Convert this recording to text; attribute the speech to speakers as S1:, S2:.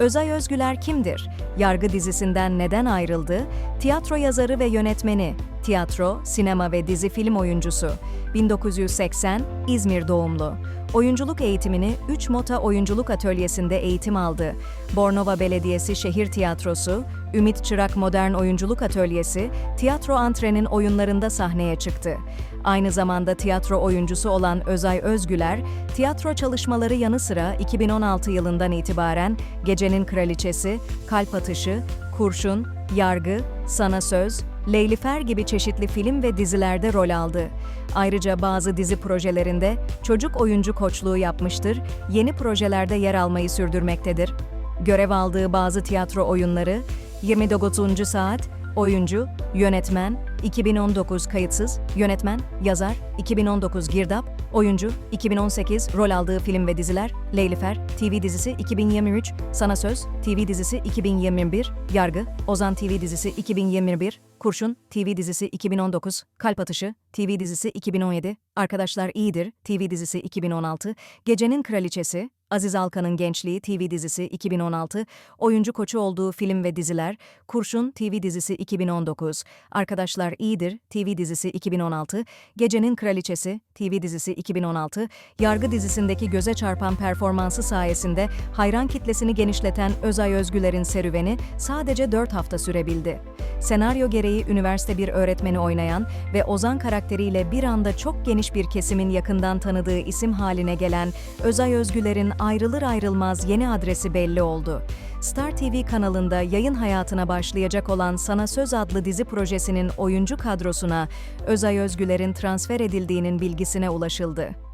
S1: Özay Özgüler kimdir? Yargı dizisinden neden ayrıldı? Tiyatro yazarı ve yönetmeni. Tiyatro, sinema ve dizi film oyuncusu. 1980 İzmir doğumlu. Oyunculuk eğitimini 3 Mota Oyunculuk Atölyesi'nde eğitim aldı. Bornova Belediyesi Şehir Tiyatrosu, Ümit Çırak Modern Oyunculuk Atölyesi, tiyatro antrenin oyunlarında sahneye çıktı. Aynı zamanda tiyatro oyuncusu olan Özay Özgüler, tiyatro çalışmaları yanı sıra 2016 yılından itibaren Gecenin Kraliçesi, Kalp Atışı, Kurşun, Yargı, Sana Söz, Leylifer gibi çeşitli film ve dizilerde rol aldı. Ayrıca bazı dizi projelerinde çocuk oyuncu koçluğu yapmıştır, yeni projelerde yer almayı sürdürmektedir. Görev aldığı bazı tiyatro oyunları 29. Saat, Oyuncu, Yönetmen, 2019 Kayıtsız, Yönetmen, Yazar, 2019 Girdap, Oyuncu, 2018 Rol aldığı film ve diziler, Leylifer, TV dizisi 2023, Sana Söz, TV dizisi 2021, Yargı, Ozan TV dizisi 2021, Kurşun, TV dizisi 2019, Kalp Atışı, TV dizisi 2017, Arkadaşlar İyidir, TV dizisi 2016, Gecenin Kraliçesi, Aziz Alkan'ın Gençliği TV dizisi 2016, oyuncu koçu olduğu film ve diziler, Kurşun TV dizisi 2019, Arkadaşlar İyidir TV dizisi 2016, Gecenin Kraliçesi TV dizisi 2016, Yargı dizisindeki göze çarpan performansı sayesinde hayran kitlesini genişleten Özay Özgüler'in serüveni sadece 4 hafta sürebildi. Senaryo gereği üniversite bir öğretmeni oynayan ve Ozan karakteriyle bir anda çok geniş bir kesimin yakından tanıdığı isim haline gelen Özay Özgüler'in ayrılır ayrılmaz yeni adresi belli oldu. Star TV kanalında yayın hayatına başlayacak olan Sana Söz adlı dizi projesinin oyuncu kadrosuna Özay Özgüler'in transfer edildiğinin bilgisine ulaşıldı.